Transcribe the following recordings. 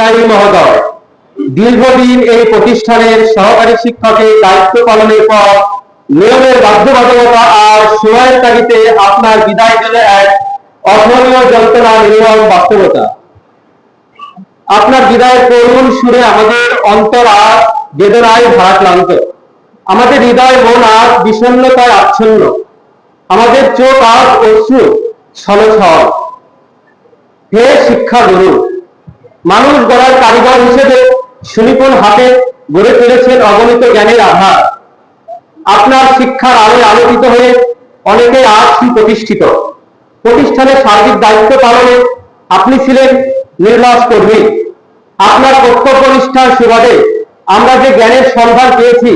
বিদায়ী মহোদয়। দীর্ঘদিন এই প্রতিষ্ঠানের সহকারী শিক্ষকের দায়িত্ব পালনের পর নিয়মের বাধ্যবাধকতা আর সময়ের তাগিদে আপনার বিদায় দিলে এক অসহনীয় যন্ত্রণা নির্মম বাস্তবতা। আপনার বিদায়ের করুণ সুরে আমাদের অন্তর আর বেদনায় ভারাক্রান্ত। আমাদের হৃদয় মন আজ বিষণ্ণতায় আচ্ছন্ন। আমাদের চোখ আজ অশ্রু ছলছল হে শিক্ষা গুরু মানুষ গড়ার কারিগর হিসেবে সুনিপুণ হাতে গড়ে তুলেছেন অগণিত জ্ঞানের আধার। আপনার শিক্ষার আলোয় আলোকিত হয়ে অনেকে আজ সুপ্রতিষ্ঠিত। প্রতিষ্ঠানের সার্বিক দায়িত্ব পালনে আপনি ছিলেন নির্লস কর্মী। আপনার কর্তব্য নিষ্ঠার সুবাদে আমরা যে জ্ঞানের সন্ধান পেয়েছি,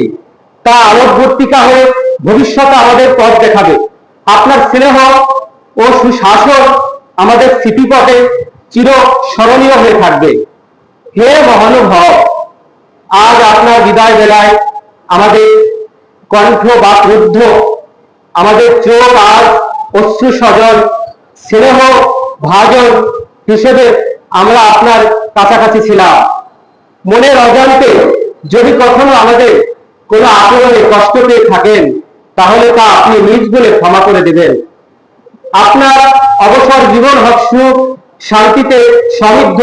তা আলোকবর্তিকা হয়ে ভবিষ্যতে আমাদের পথ দেখাবে। আপনার স্নেহ ও সুশাসন আমাদের স্মৃতিপটে চির স্মরণীয় হয়ে থাকবে। হে মহানুভব, আজ আপনার বিদায় বেলায় আমাদের কণ্ঠ বা ক্রুদ্ধ, আমাদের চোখ, আজ অশ্রু সজল, স্নেহ ভাজন হিসেবে আমরা আপনার কাছাকাছি ছিলাম। মনের অজান্তে যদি কখনো আমাদের কোনো আচরণে কষ্ট পেয়ে থাকেন, তাহলে তা আপনি নিজ বলে ক্ষমা করে দেবেন। আপনার অবসর জীবন হোক সুখ শান্তিতে সমৃদ্ধ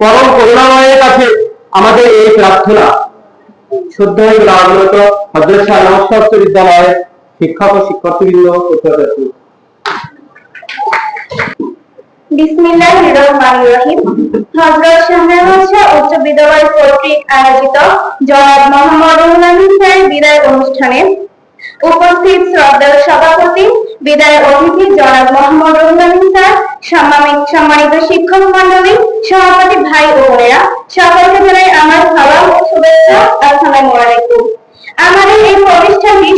পরম করুণাময়ের কাছে আমাদের এই প্রার্থনা। শ্রদ্ধায় বিদ্যালয়ের শিক্ষক ও শিক্ষার্থীবৃন্দ বিসমিল্লাহির উচ্চ আয়োজিত অনুষ্ঠানে। উপস্থিত শ্রদ্ধার সভাপতি, বিদায় অতিথি জনাব মোহাম্মদ রুহুল স্যার সম্মানিত সম্মানিত শিক্ষক মন্ডলী, সভাপতি ভাই ও বোনেরা, সকলকে জানাই আমার আলাইকুম আমাদের এই প্রতিষ্ঠানটি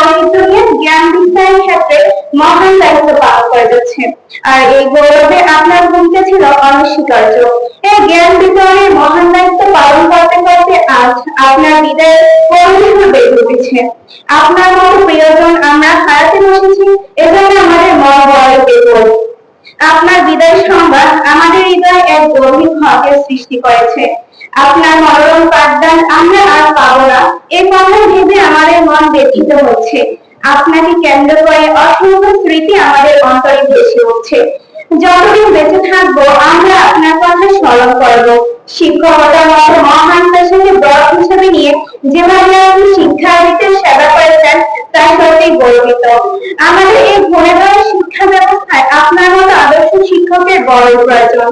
ঐতিহ্য নিয়ে জ্ঞান বিস্তারের মহান দায়িত্ব পালন করে যাচ্ছে। আর এই গৌরবে আপনার ভূমিকা ছিল অনস্বীকার্য। এই জ্ঞান বিতরণের মহান দায়িত্ব পালন করতে করতে আজ আপনার পরিণতি বেড়ে উঠেছে আপনার মতো প্রিয়জন আমরা আপনার বিদায় সংবাদ আমাদের হৃদয়ে এক গভীর ক্ষতের সৃষ্টি করেছে। আপনার মরণ পাঠদান আমরা আর পাবো না। এই কথা ভেবে আমাদের মন ব্যথিত হচ্ছে। আপনাকে কেন্দ্র করে অসংখ্য স্মৃতি আমাদের অন্তরে ভেসে উঠছে। যতদিন বেঁচে থাকব, আমরা আপনার কথা স্মরণ করব। শিক্ষকতার মতো মহান পেশাকে ব্রত হিসেবে নিয়ে যেভাবে গর্বিত আমাদের এই ভরে ভরে শিক্ষা ব্যবস্থায় আপনার মতো আদর্শ শিক্ষকের বড় প্রয়োজন।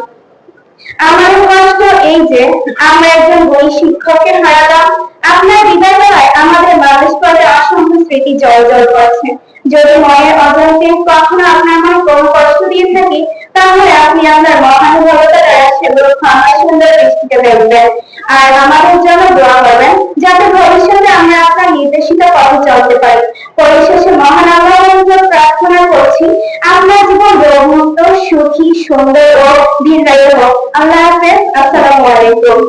আমার কষ্ট এই যে, আমরা একজন বই শিক্ষককে হারালাম। আপনার বিদায় বেলায় আমাদের মানুষ পথে অসংখ্য স্মৃতি জল জল করছে। যদি মনের অজান্তে কখনো আপনার মনে কোনো কষ্ট দিয়ে থাকি, তাহলে আপনি আপনার মহানুভবতা দ্বারা সেগুলো ক্ষমা সুন্দর দৃষ্টিতে দেখবেন। আর আমাদের জন্য দোয়া করবেন, যাতে ভবিষ্যতে আমরা আপনার পরিশেষে মহান আল্লাহর প্রার্থনা করছি, আমরা জীবন রোগমুক্ত সুখী, সুন্দর ও দীর্ঘায়ু হোক। আল্লাহ হাফেজ, আসসালামু আলাইকুম।